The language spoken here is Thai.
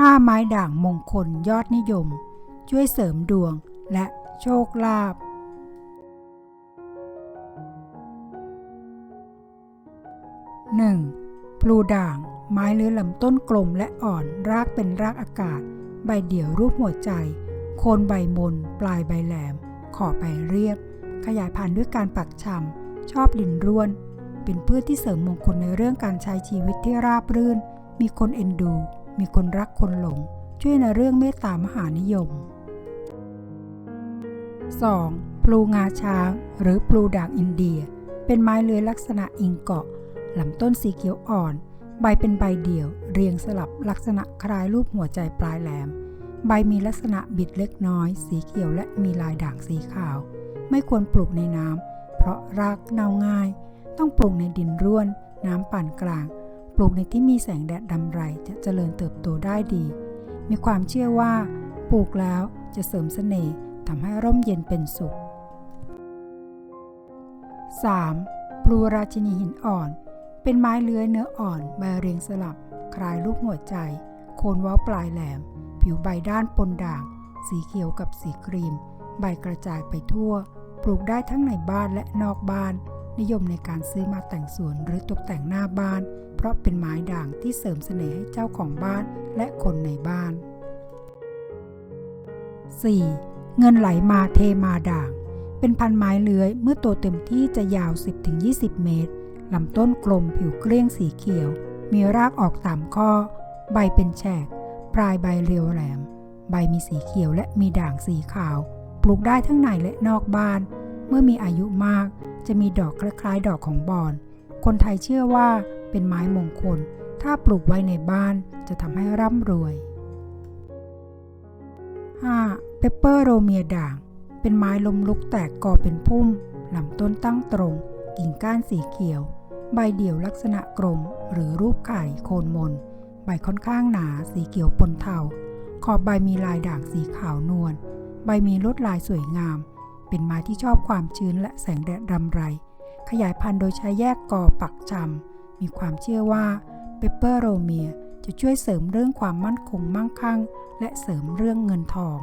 5 ไม้ด่างมงคลยอดนิยม ช่วยเสริมดวงและโชคลาภ 1. พลูด่าง ไม้เลื้อยลำต้นกลมและอ่อนรากเป็นรากอากาศ ใบเดี่ยวรูปหัวใจ โคนใบมน ปลายใบแหลม ขอบใบเรียบ ขยายพันธุ์ด้วยการปักชำ ชอบดินร่วน เป็นพืชที่เสริมมงคลในเรื่องการใช้ชีวิตที่ราบรื่น มีคนเอ็นดู มีคนรักคนหลง ช่วยในเรื่องเมตตามหานิยม 2. พลูงาช้างหรือพลูด่างอินเดีย เป็นไม้เลื้อยลักษณะอิงเกาะลำต้นสีเขียวอ่อน ใบเป็นใบเดี่ยว เรียงสลับลักษณะคล้ายรูปหัวใจปลายแหลม ใบมีลักษณะบิดเล็กน้อย สีเขียวและมีลายด่างสีขาว ไม่ควรปลูกในน้ำเพราะรากเน่าง่าย ต้องปลูกในดินร่วน น้ำปานกลาง ปลูกในที่มีแสงแดดดำไรจะเจริญเติบโตได้ดี มีความเชื่อว่า ปลูกแล้วจะเสริมเสน่ห์ทำให้ร่มเย็นเป็นสุข 3. พลูราชินีหินอ่อน เป็นไม้เลื้อยเนื้ออ่อนใบเรียงสลับ คลายรูปหัวใจ โคนว้าปลายแหลม ผิวใบด้านปนด่าง สีเขียวกับสีครีม ใบกระจายไปทั่ว ปลูกได้ทั้งในบ้านและนอกบ้าน นิยมในการซื้อมาแต่งสวนหรือตกแต่งหน้าบ้าน เพราะเป็นไม้ด่างที่เสริมเสน่ห์ให้เจ้าของบ้านและคนในบ้าน 4. เงินไหลมาเทมาด่าง เป็นพันไม้เลื้อยเมื่อโตเต็มที่จะยาว 10-20 เมตรลำต้นกลมผิวเกลี้ยงสีเขียว มีรากออกตามข้อ ใบเป็นแฉก ปลายใบเรียวแหลม ใบมีสีเขียวและมีด่างสีขาว ปลูกได้ทั้งในและนอกบ้าน เมื่อมีอายุมาก จะมีดอกคล้ายๆ ดอกของบอน คนไทยเชื่อว่าเป็นไม้มงคล ถ้าปลูกไว้ในบ้านจะทำให้ร่ำรวย 5. เปปเปอร์โรเมียด่าง เป็นไม้ลมลุกแตกกอเป็นพุ่มลำต้นตั้งตรง กิ่งก้านสีเขียว ใบเดี่ยวลักษณะกลมหรือรูปไข่โคนมน ใบค่อนข้างหนาสีเขียวปนเทา ขอบใบมีลายด่างสีขาวนวล ใบมีลวดลายสวยงาม เป็นไม้ที่ชอบความชื้นและแสงแดดรำไร ขยายพันธุ์โดยใช้แยกกอปักชำมีความเชื่อว่าเปปเปอร์โรเมียจะช่วยเสริมเรื่องความมั่นคงมั่งคั่ง และเสริมเรื่องเงินทอง